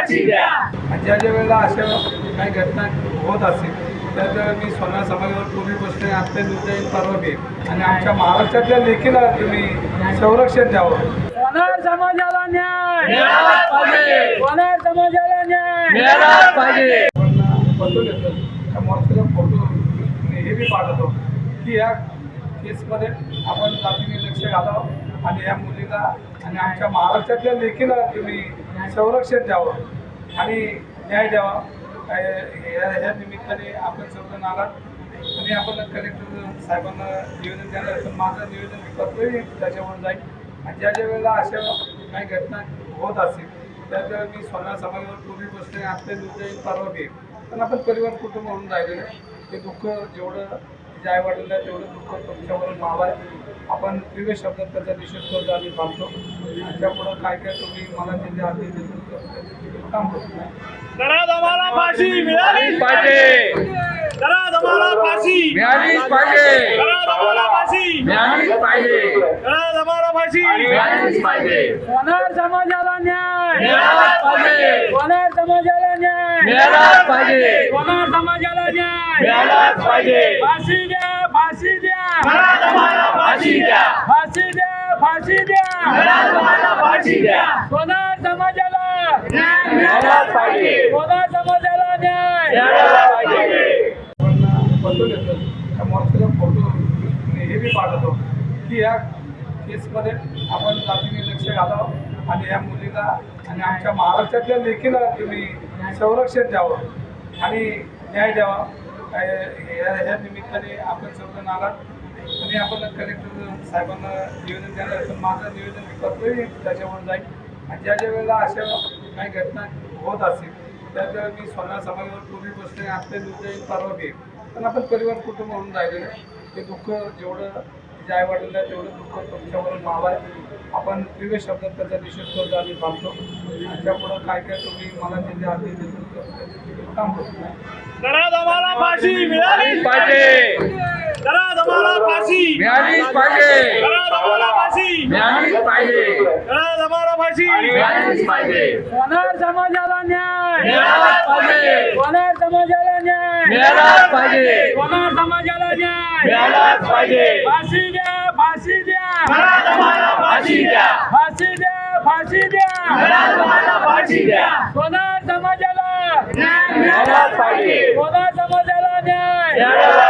फाशी द्या आणि ज्या ज्या वेळेला अशा काही घटना होत असतील त्या मी सोना समाजावर पूर्वी बसणे आत्ता निर्णय परवा घेईन. आणि आमच्या महाराष्ट्रातल्या लेखीला तुम्ही संरक्षण द्यावं. होणार समाजाला न्याय. होणार समाजाला न्याय पाहिजे. लोकांना बदलून येतं त्या मोर्चाचा फोटो मी हे बी पाठवतो की या केसमध्ये आपण जातीने लक्ष घालावं. आणि या मुलीला आणि आमच्या महाराष्ट्रातल्या लेखीला तुम्ही संरक्षण द्यावं आणि न्याय द्यावा. या ह्या निमित्ताने आपण सर्व आलात आणि आपण कलेक्टर साहेबांना निवेदन द्यायला तर माझं निवेदन कर्तव्य त्याच्यावर जाईल. आणि ज्या ज्या वेळेला अशा काही घटना होत असतील त्या त्या मी स्वतः समाजावर पूर्वी बसले आत्ता निर्णय परवा घेईल पण आपण परिवार कुटुंब म्हणून राहिलेलं आहे. ते दुःख जेवढं जे आई वाटलं तेवढं दुःख तुमच्यावर मावा आहे. आपण तीव्र शब्दात त्याचा निषेध करतो बांधतो आणि त्यापुढं काय काय तुम्ही मला जे आदेश देतो काम करतो करा आम्हाला फाशी मिळालीच पाहिजे करा आम्हाला फाशी. मिळालीच पाहिजे. करा आम्हाला फाशी. मिळालीच पाहिजे. करा आम्हाला फाशी. मिळालीच पाहिजे. होणार समाजाला न्याय? मिळालाच पाहिजे. होणार समाजाला न्याय? मिळालाच पाहिजे. होणार समाजाला न्याय? मिळालाच पाहिजे. फाशी द्या फाशी द्या. फाशी द्या. फाशी द्या फाशी द्या. फाशी द्या. होणार समाजाला मिळालाच पाहिजे. होणार समाजाला न्याय पाहिजे. मी हे बी पाठवतो की या केसमध्ये आपण जातीने लक्ष घालावं आणि या मुलीला आणि आमच्या महाराष्ट्रातल्या लेखीला तुम्ही संरक्षण द्यावं आणि न्याय द्यावा. या ह्या निमित्ताने आपण सर्वजण आलात. आणि आपण कलेक्टर साहेबांना निवेदन द्यायला तर माझं निवेदन कर्तव्य त्याच्यावर जाईल. आणि ज्या ज्या वेळेला अशा काही घटना होत असतील त्या त्या मी सोना समाजावर पूर्वी बसणे आत्ता निर्णय परवा घेईन पण आपण परिवार कुटुंब म्हणून राहिलेलं. ते दुःख जेवढं जे आई आहे, तेवढं दुःख तुमच्यावर मावा आहे आपण तीव्र शब्दात त्याचा निषेध करतो आणि बांधतो आणि त्यापुढं काय काय तुम्ही मला जे जे आदेश देतो ते काम करतो करा आम्हाला फाशी मिळालीच पाहिजे. फाशी मिळालीच पाहिजे. करा आम्हाला फाशी. मिळालीच पाहिजे. करा आम्हाला फाशी. मिळालीच पाहिजे. होणार समाजाला न्याय. मिळालाच पाहिजे. होणार समाजाला न्याय. मिळालाच पाहिजे. होणार समाजाला न्याय. मिळालाच पाहिजे. फाशी द्या फाशी द्या. फाशी द्या. फाशी द्या फाशी द्या. फाशी द्या. होणार समाजाला मिळालाच पाहिजे. होणार समाजाला न्याय.